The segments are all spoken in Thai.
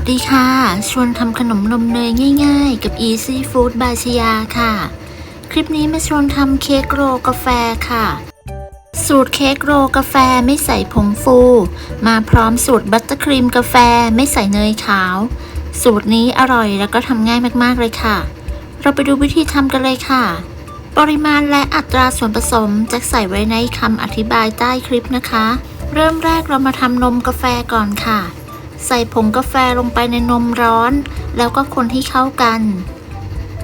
วัสดีค่ะ ชวนทำขนมนมเนยง่ายๆ กับ Easy Food บายชยาค่ะ คลิปนี้มาชวนทำเค้กโรลกาแฟค่ะ สูตรเค้กโรลกาแฟไม่ใส่ผงฟู มาพร้อมสูตรบัตเตอร์ครีมกาแฟไม่ใส่เนยขาว สูตรนี้อร่อยแล้วก็ทำง่ายมากๆเลยค่ะ เราไปดูวิธีทำกันเลยค่ะ ปริมาณและอัตราส่วนผสมจะใส่ไว้ในคำอธิบายใต้คลิปนะคะ เริ่มแรกเรามาทำนมกาแฟก่อนค่ะ ใส่ผงกาแฟลงไปในนมร้อน แล้วก็คนให้เข้ากัน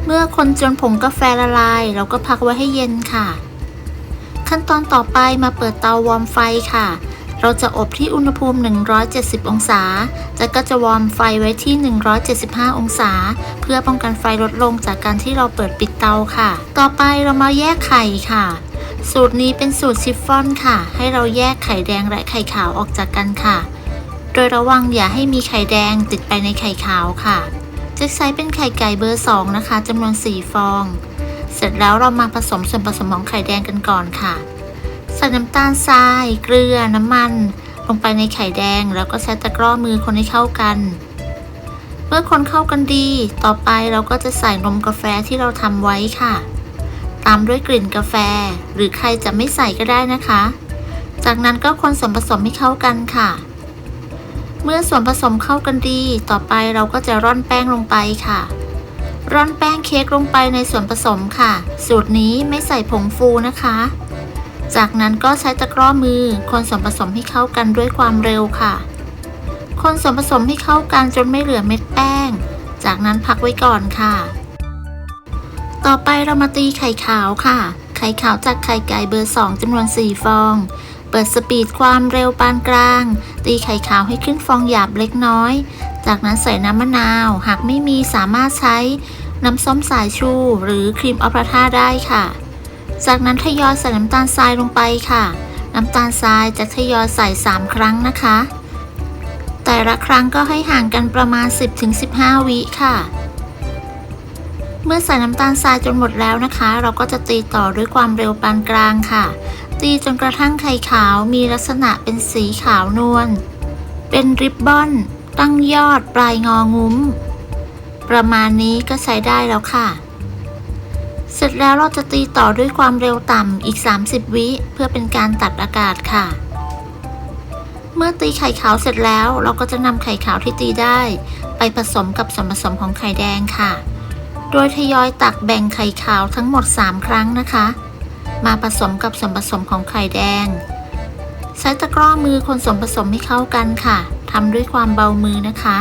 เมื่อคนจนผงกาแฟละลาย เราก็พักไว้ให้เย็นค่ะ ขั้นตอนต่อไปมาเปิดเตาวอร์มไฟค่ะ เราจะอบที่อุณหภูมิ 170 องศาจากก็จะวอร์มไฟไว้ที่ 175 องศา เพื่อป้องกันไฟลดลงจากการที่เราเปิดปิดเตาค่ะ ต่อไปเรามาแยกไข่ค่ะ สูตรนี้เป็นสูตรชิฟฟ่อนค่ะ ให้เราแยกไข่แดงและไข่ขาวออกจากกันค่ะ โดยระวังอย่าให้มีไข่แดงติดไปในไข่ขาวค่ะจะใช้เป็นไข่ไก่เบอร์ 2 นะคะจำนวน 4 ฟอง เสร็จแล้วเรามาผสมส่วนผสมของไข่แดงกันก่อนค่ะใส่น้ำตาลทราย เกลือ น้ำมัน ลงไปในไข่แดง แล้วก็ใช้ตะกร้อมือคนให้เข้ากัน เมื่อคนเข้ากันดี ต่อไปเราก็จะใส่นมกาแฟที่เราทำไว้ค่ะ ตามด้วยกลิ่นกาแฟ หรือใครจะไม่ใส่ก็ได้นะคะ จากนั้นก็คนส่วนผสมให้เข้ากันค่ะ เมื่อส่วนผสมเข้ากันดี ต่อไปเราก็จะร่อนแป้งลงไปค่ะ ร่อนแป้งเค้กลงไปในส่วนผสมค่ะ สูตรนี้ไม่ใส่ผงฟูนะคะ จากนั้นก็ใช้ตะกร้อมือ คนส่วนผสมให้เข้ากันด้วยความเร็วค่ะ คนส่วนผสมให้เข้ากันจนไม่เหลือเม็ดแป้ง จากนั้นพักไว้ก่อนค่ะ ต่อไปเรามาตีไข่ขาวค่ะ ไข่ขาวจากไข่ไก่เบอร์ 2จำนวน 4 ฟอง เปิดสปีดความเร็วปานกลาง ตีไข่ขาวให้ขึ้นฟองหยาบเล็กน้อย จากนั้นใส่น้ำมะนาว หากไม่มีสามารถใช้น้ำส้มสายชู หรือครีมออปราธาได้ค่ะ จากนั้นทยอยใส่น้ำตาลทรายลงไปค่ะ น้ำตาลทรายจะทยอยใส่ 3 ครั้งนะคะ แต่ละครั้งก็ให้ห่างกันประมาณ 10-15 วิค่ะเมื่อใส่น้ำตาลทรายจนหมดแล้วนะคะ เราก็จะตีต่อด้วยความเร็วปานกลางค่ะ ตีจนกระทั่งไข่ขาวมีลักษณะเป็นสีขาวนวล เป็นริบบอน ตั้งยอดปลายงองุ้ม ประมาณนี้ก็ใช้ได้แล้วค่ะ เสร็จแล้วเราจะตีต่อด้วยความเร็วต่ำอีก 30 วิเพื่อเป็นการตัดอากาศค่ะ เมื่อตีไข่ขาวเสร็จแล้วเราก็จะนำไข่ขาวที่ตีได้ ไปผสมกับส่วนผสมของไข่แดงค่ะ โดยทยอยตักแบ่งไข่ขาวทั้งหมด 3 ครั้งนะคะ มาผสมกับส่วนผสมของไข่แดง ใช้ตะกร้อมือคนส่วนผสมให้เข้ากันค่ะทำด้วยความเบามือนะคะ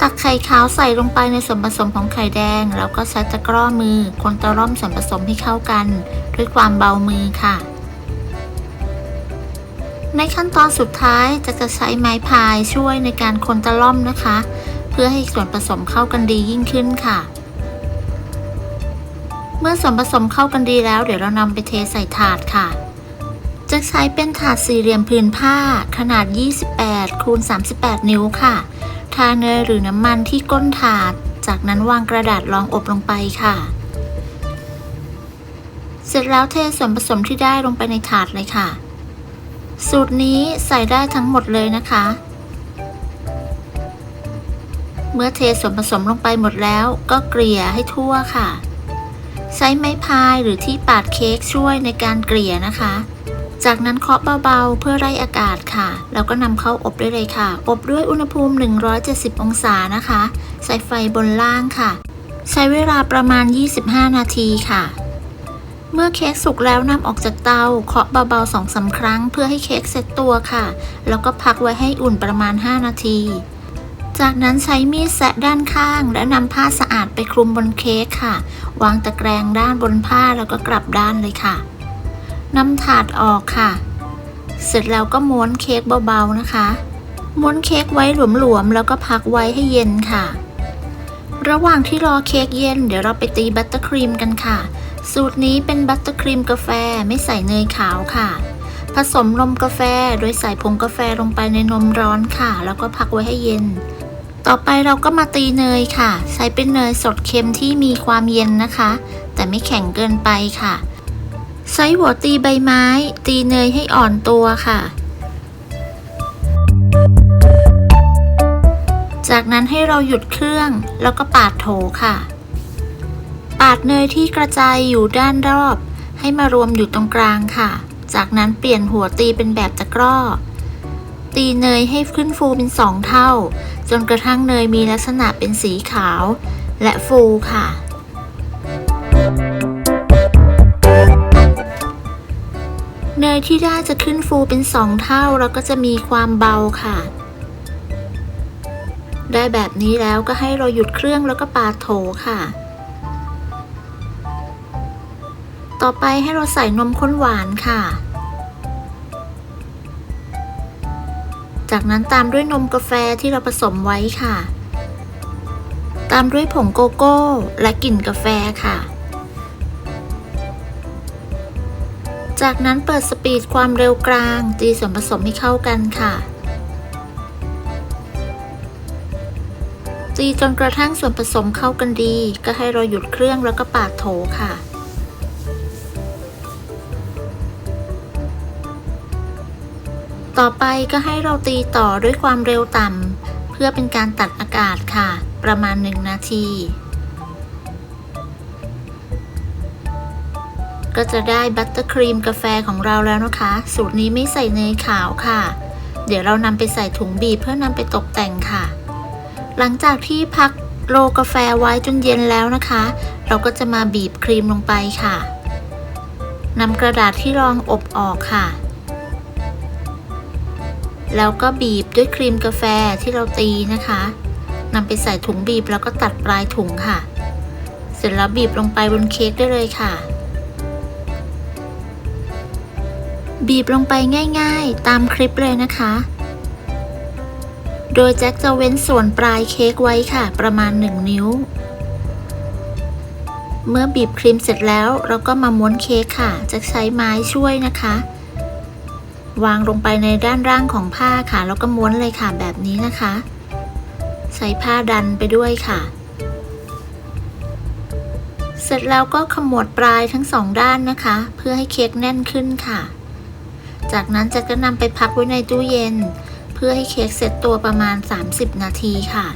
ตักไข่ขาวใส่ลงไปในส่วนผสมของไข่แดง แล้วก็ใช้ตะกร้อมือคนตะล่อมส่วนผสมให้เข้ากัน ด้วยความเบามือค่ะ ในขั้นตอนสุดท้ายจะจะใช้ไม้พายช่วยในการคนตะล่อมนะคะ เพื่อให้ส่วนผสมเข้ากันดียิ่งขึ้นค่ะ เมื่อส่วนผสมเข้ากันดีแล้ว เดี๋ยวเรานำไปเทใส่ถาดค่ะ จะใช้เป็นถาดสี่เหลี่ยมผืนผ้าขนาด 28 คูณ 38 นิ้วค่ะ ทาเนยหรือน้ำมันที่ก้นถาด จากนั้นวางกระดาษรองอบลงไปค่ะ เสร็จแล้วเทส่วนผสมที่ได้ลงไปในถาดเลยค่ะ สูตรนี้ใส่ได้ทั้งหมดเลยนะคะ เมื่อเทส่วนผสมลงไปหมดแล้วก็เกลี่ยให้ทั่วค่ะ ใช้ไม้พายหรือที่ปาดเค้กช่วยในการเกลี่ยนะคะ จากนั้นเคาะเบาๆ เพื่อไล่อากาศค่ะ แล้วก็นำเข้าอบได้เลยค่ะ อบด้วยอุณหภูมิ 170 องศานะคะ ใส่ไฟบนล่างค่ะ ใช้เวลาประมาณ 25 นาทีค่ะเมื่อเค้กสุกแล้วนำออกจากเตาเคาะเบาๆ2-3ครั้ง เพื่อให้เค้กเซ็ตตัวค่ะ แล้วก็พักไว้ให้อุ่นประมาณ 5 นาที จากนั้นใช้มีดแซะด้านข้าง และนำผ้าสะอาดไปคลุมบนเค้กค่ะ วางตะแกรงด้านบนผ้าแล้วก็กลับด้านเลยค่ะนำถาดออกค่ะ เสร็จแล้วก็ม้วนเค้กเบาๆนะคะ ม้วนเค้กไว้หลวมๆแล้วก็พักไว้ให้เย็นค่ะ ระหว่างที่รอเค้กเย็น เดี๋ยวเราไปตีบัตเตอร์ครีมกันค่ะ สูตรนี้เป็นบัตเตอร์ครีมกาแฟไม่ใส่เนยขาวค่ะผสมนมกาแฟโดยใส่ผงกาแฟลงไปในนมร้อนค่ะ แล้วก็พักไว้ให้เย็น ต่อไปเราก็มาตีเนยค่ะ ใช้เป็นเนยสดเค็มที่มีความเย็นนะคะ แต่ไม่แข็งเกินไปค่ะ ใช้หัวตีใบไม้ ตีเนยให้อ่อนตัวค่ะ จากนั้นให้เราหยุดเครื่องแล้วก็ปาดโถค่ะ ปาดเนยที่กระจายอยู่ด้านรอบ ให้มารวมอยู่ตรงกลางค่ะ จากนั้นเปลี่ยนหัวตีเป็นแบบตะกร้อ ตีเนยให้ขึ้นฟูเป็นสองเท่า จนกระทั่งเนยมีลักษณะเป็นสีขาว และฟูค่ะ เนยที่ได้จะขึ้นฟูเป็นสองเท่า แล้วก็จะมีความเบาค่ะ ได้แบบนี้แล้วก็ให้เราหยุดเครื่องแล้วก็ปาโถค่ะ ต่อไปให้เราใส่นมข้นหวานค่ะ จากนั้นตามด้วยนมกาแฟที่เราผสมไว้ค่ะ ตามด้วยผงโกโก้และกลิ่นกาแฟค่ะ จากนั้นเปิดสปีดความเร็วกลางตีส่วนผสมให้เข้ากันค่ะตีจนกระทั่งส่วนผสมเข้ากันดี ก็ให้เราหยุดเครื่องแล้วก็ปาดโถค่ะ ต่อไปก็ให้เราตีต่อด้วยความเร็วต่ำเพื่อเป็นการตัดอากาศค่ะ ประมาณ 1 นาที ก็จะได้บัตเตอร์ครีมกาแฟของเราแล้วนะคะ สูตรนี้ไม่ใส่เนยขาวค่ะ เดี๋ยวเรานำไปใส่ถุงบีบเพื่อนำไปตกแต่งค่ะ หลังจากที่พักโรกาแฟไว้จนเย็นแล้วนะคะ เราก็จะมาบีบครีมลงไปค่ะนำกระดาษที่รองอบออกค่ะ แล้วก็บีบด้วยครีมกาแฟที่เราตีนะคะนำไปใส่ถุงบีบแล้วก็ตัดปลายถุงค่ะ เสร็จแล้วบีบลงไปบนเค้กได้เลยค่ะ บีบลงไปง่ายๆ ตามคลิปเลยนะคะ โดยแจ็คจะเว้นส่วนปลายเค้กไว้ค่ะ ประมาณ 1 นิ้ว เมื่อบีบครีมเสร็จแล้วเราก็มาม้วนเค้กค่ะจะใช้ไม้ช่วยนะคะ วางลงไปในด้านล่างของผ้าค่ะ แล้วก็ม้วนเลยค่ะแบบนี้นะคะใช้ผ้าดันไปด้วยค่ะ เสร็จแล้วก็ขมวดปลายทั้งสองด้านนะคะ เพื่อให้เค้กแน่นขึ้นค่ะ จากนั้นจะก็นำไปพักไว้ในตู้เย็น เพื่อให้เค้กเสร็จตัวประมาณ 30 นาทีค่ะ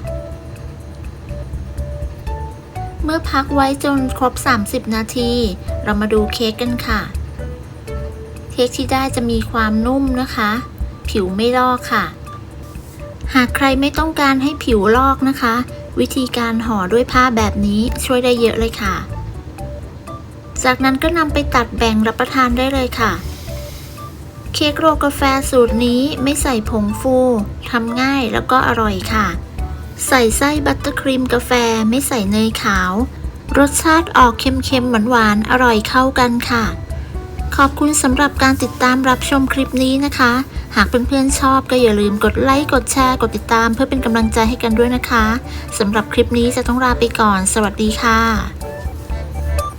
เมื่อพักไว้จนครบ 30 นาที เรามาดูเค้กกันค่ะ เค้กที่ได้จะมีความนุ่มนะคะ ผิวไม่ลอกค่ะ หากใครไม่ต้องการให้ผิวลอกนะคะ วิธีการห่อด้วยผ้าแบบนี้ช่วยได้เยอะเลยค่ะ จากนั้นก็นำไปตัดแบ่งรับประทานได้เลยค่ะ เค้กโรกาแฟสูตรนี้ไม่ใส่ผงฟูทำง่ายแล้วก็อร่อยค่ะ ใส่ไส้บัตเตอร์ครีมกาแฟไม่ใส่เนยขาว รสชาติออกเค็มๆหวานๆอร่อยเข้ากันค่ะ ขอบคุณสำหรับการติดตามรับชมคลิปนี้นะคะ หากเพื่อนๆชอบก็อย่าลืมกดไลค์กดแชร์กดติดตามเพื่อเป็นกำลังใจให้กันด้วยนะคะสำหรับคลิปนี้จะต้องลาไปก่อน สวัสดีค่ะ